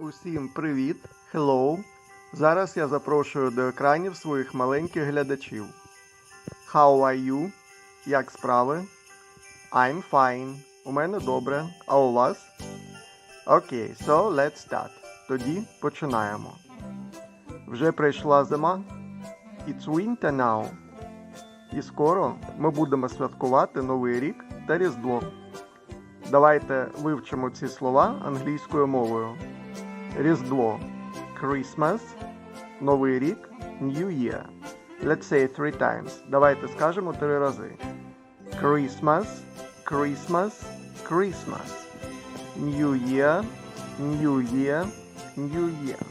Усім привіт! Hello! Зараз я запрошую до екранів своїх маленьких глядачів. How are you? Як справи? I'm fine. У мене добре. А у вас? Окей, so let's start. Тоді починаємо. Вже прийшла зима. It's winter now. І скоро ми будемо святкувати Новий рік та Різдво. Давайте вивчимо ці слова англійською мовою. Різдво Christmas, Новий рік New Year. Let's say three times. Давайте скажемо три рази. Christmas, Christmas, Christmas. New Year, New Year, New Year.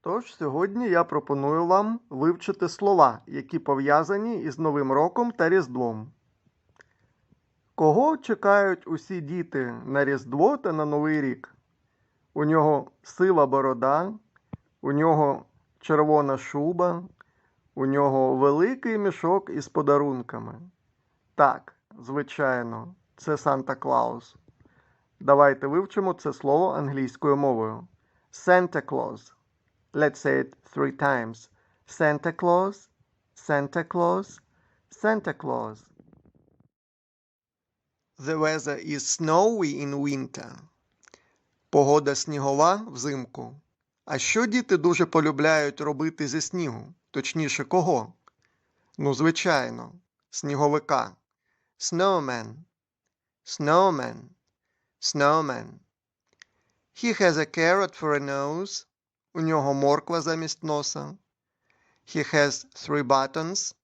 Тож сьогодні я пропоную вам вивчити слова, які пов'язані із Новим роком та Різдвом. Кого чекають усі діти на Різдво та на Новий рік? У нього сива борода, у нього червона шуба, у нього великий мішок із подарунками. Так, звичайно, це Санта Клаус. Давайте вивчимо це слово англійською мовою. Santa Claus. Let's say it three times. Santa Claus, Santa Claus, Santa Claus. The weather is snowy in winter. Погода снігова взимку. А що діти дуже полюбляють робити зі снігу? Точніше, кого? Ну, звичайно, сніговика. Snowman. Snowman. Snowman. He has a carrot for a nose. У нього морква замість носа. He has three buttons.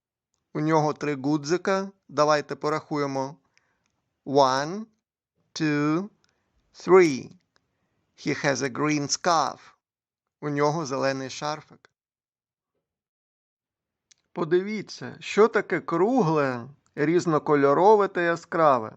У нього три гудзика. Давайте порахуємо. One, two, three. He has a green scarf. У нього зелений шарфик. Подивіться, що таке кругле, різнокольорове та яскраве.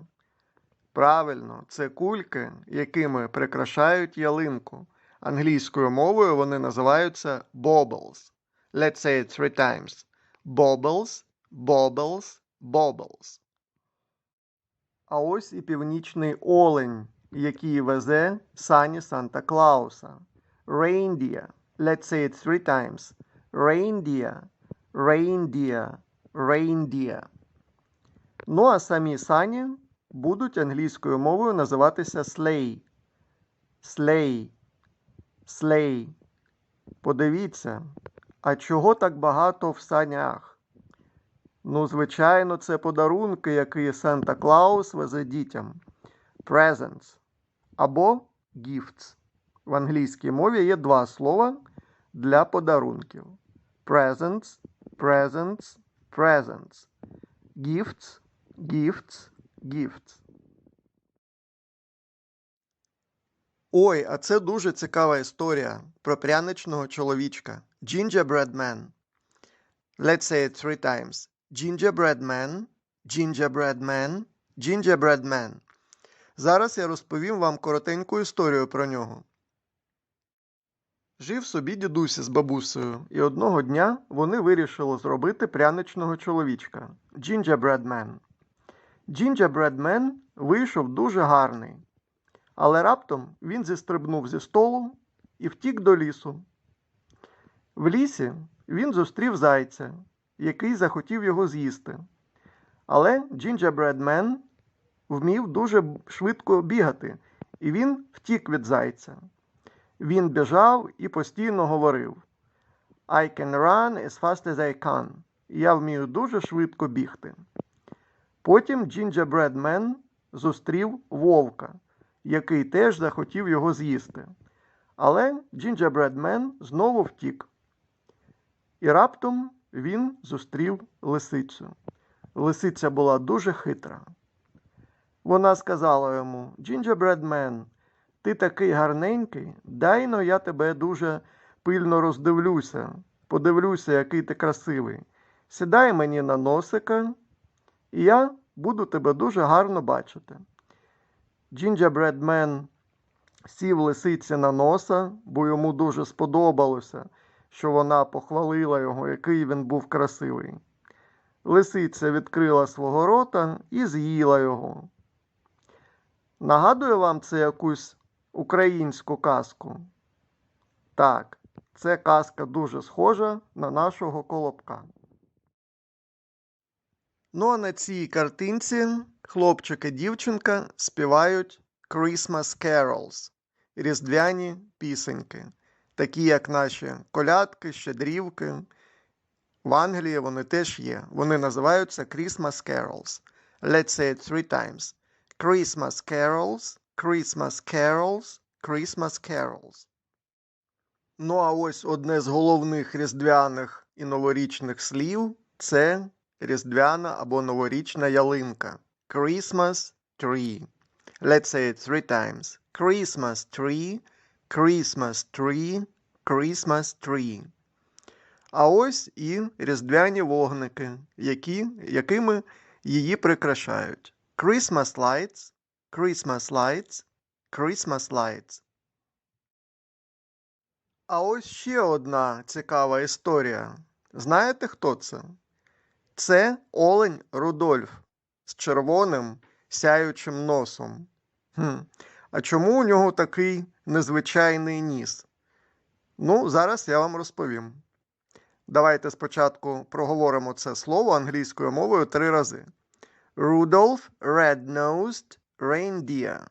Правильно, це кульки, якими прикрашають ялинку. Англійською мовою вони називаються baubles. Let's say it three times. Baubles, baubles, baubles. А ось і північний олень, який везе сані Санта Клауса. Reindeer. Let's say it three times. Reindeer, reindeer, reindeer. Ну а самі сані будуть англійською мовою називатися sleigh. Sleigh. Sleigh. Подивіться, а чого так багато в санях? Ну, звичайно, це подарунки, які Санта Клаус везе дітям. Presents або gifts. В англійській мові є два слова для подарунків. Presents, presents, presents. Gifts, gifts, gifts. Ой, а це дуже цікава історія про пряничного чоловічка. Gingerbread man. Let's say it three times. Gingerbread man, gingerbread man, gingerbread man. Зараз я розповім вам коротеньку історію про нього. Жив собі дідусь з бабусею, і одного дня вони вирішили зробити пряничного чоловічка. Gingerbread man вийшов дуже гарний, але раптом він зістрибнув зі столу і втік до лісу. В лісі він зустрів зайця, який захотів його з'їсти. Але man вмів дуже швидко бігати, і він втік від зайця. Він біжав і постійно говорив I can run as fast as I can. Я вмію дуже швидко бігти. Потім Gingerbread Man зустрів вовка, який теж захотів його з'їсти. Але Gingerbread Man знову втік. І раптом він зустрів лисицю. Лисиця була дуже хитра. Вона сказала йому Man, ти такий гарненький, дай но я тебе дуже пильно роздивлюся, подивлюся, який ти красивий. Сідай мені на носика, і я буду тебе дуже гарно бачити. Man сів лисиці на носа, бо йому дуже сподобалося, що вона похвалила його, який він був красивий. Лисиця відкрила свого рота і з'їла його. Нагадує вам це якусь українську казку? Так, це казка дуже схожа на нашого колобка. Ну а на цій картинці хлопчик і дівчинка співають Christmas Carols різдвяні пісеньки, такі як наші колядки, щедрівки. В Англії вони теж є. Вони називаються Christmas Carols. Let's say it three times. Christmas Carols, Christmas Carols, Christmas Carols. Ну а ось одне з головних різдвяних і новорічних слів це різдвяна або новорічна ялинка. Christmas tree. Let's say it three times. Christmas tree, Christmas tree, Christmas tree. А ось і різдвяні вогники, які, якими її прикрашають. Christmas lights, Christmas lights, Christmas lights. А ось ще одна цікава історія. Знаєте, хто це? Це олень Рудольф з червоним сяючим носом. Хм. А чому у нього такий незвичайний ніс? Ну, зараз я вам розповім. Давайте спочатку проговоримо це слово англійською мовою три рази. Rudolph Red-Nosed Reindeer.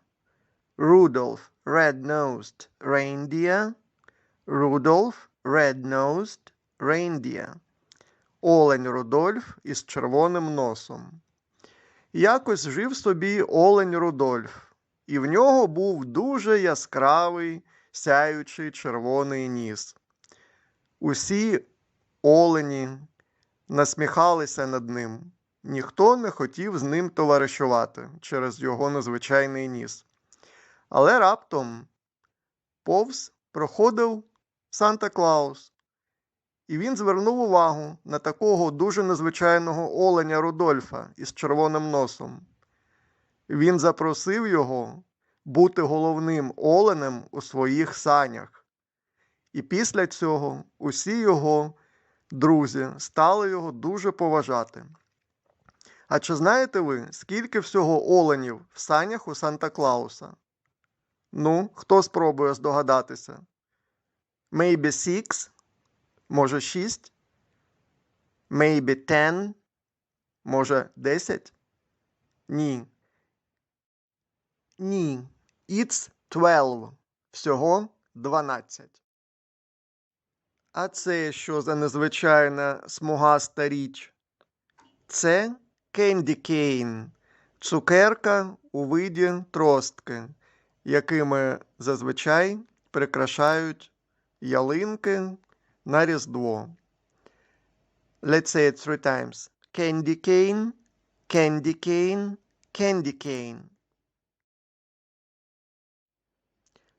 Rudolph Red-Nosed Reindeer. Rudolph Red-Nosed Reindeer. Олень Рудольф із червоним носом. Якось жив собі олень Рудольф, і в нього був дуже яскравий сяючий червоний ніс. Усі олені насміхалися над ним. Ніхто не хотів з ним товаришувати через його незвичайний ніс. Але раптом повз проходив Санта Клаус, і він звернув увагу на такого дуже незвичайного оленя Рудольфа із червоним носом. Він запросив його бути головним оленем у своїх санях. І після цього усі його друзі стали його дуже поважати. А чи знаєте ви, скільки всього оленів в санях у Санта Клауса? Ну, хто спробує здогадатися? Maybe six, може шість? Maybe ten, може десять? Ні. Ні. It's twelve. Всього дванадцять. А це що за незвичайна смугаста річ? Це Candy Cane – цукерка у виді тростки, якими зазвичай прикрашають ялинки на Різдво. Let's say it three times. Candy cane, candy cane, candy cane.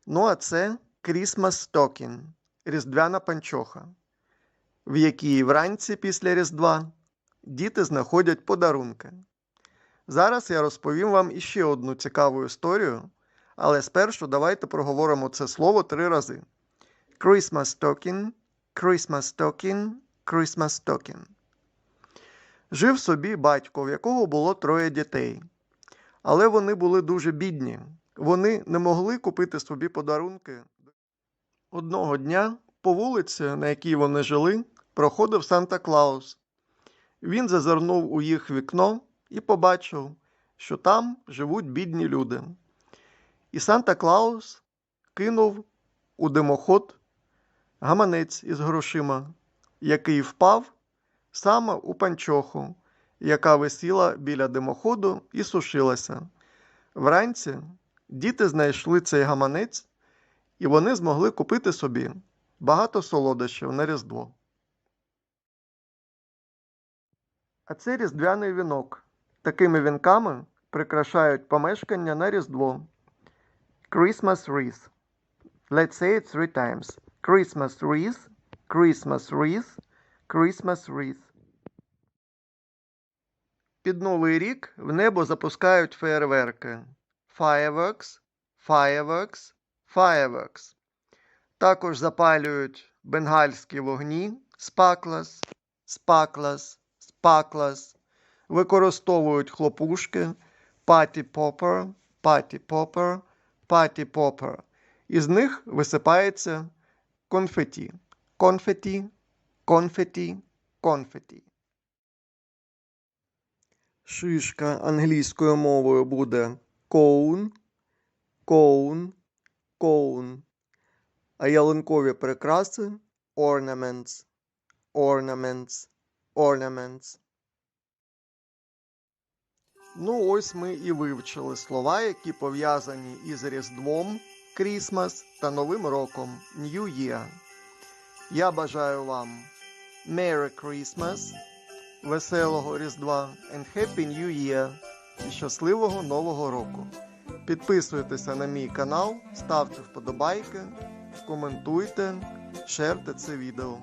Ну, а це Christmas Stocking – різдвяна панчоха, в якій вранці після Різдва діти знаходять подарунки. Зараз я розповім вам іще одну цікаву історію, але спершу давайте проговоримо це слово три рази: Christmas Stocking, Christmas Stocking, Christmas Stocking. Жив собі батько, в якого було троє дітей. Але вони були дуже бідні. Вони не могли купити собі подарунки. Одного дня по вулиці, на якій вони жили, проходив Санта Клаус. Він зазирнув у їх вікно і побачив, що там живуть бідні люди. І Санта Клаус кинув у димоход гаманець із грошима, який впав саме у панчоху, яка висіла біля димоходу і сушилася. Вранці діти знайшли цей гаманець, і вони змогли купити собі багато солодощів на Різдво. А це різдвяний вінок. Такими вінками прикрашають помешкання на Різдво. Christmas wreath. Let's say it three times. Christmas wreath, Christmas wreath, Christmas wreath. Під Новий рік в небо запускають феєрверки. Fireworks, fireworks, fireworks. Також запалюють бенгальські вогні спаклас, спаклас, спаклас. Використовують хлопушки, паті попер, паті попер, паті попер. Із них висипається конфеті. Конфеті, конфеті, конфеті. Шишка англійською мовою буде cone, cone, cone. А ялинкові прикраси ornaments, ornaments, ornaments. Ну, ось ми і вивчили слова, які пов'язані із Різдвом, Christmas та Новим роком New Year. Я бажаю вам Merry Christmas, веселого Різдва and Happy New Year і щасливого Нового року. Підписуйтеся на мій канал, ставте вподобайки, коментуйте, шерте це відео.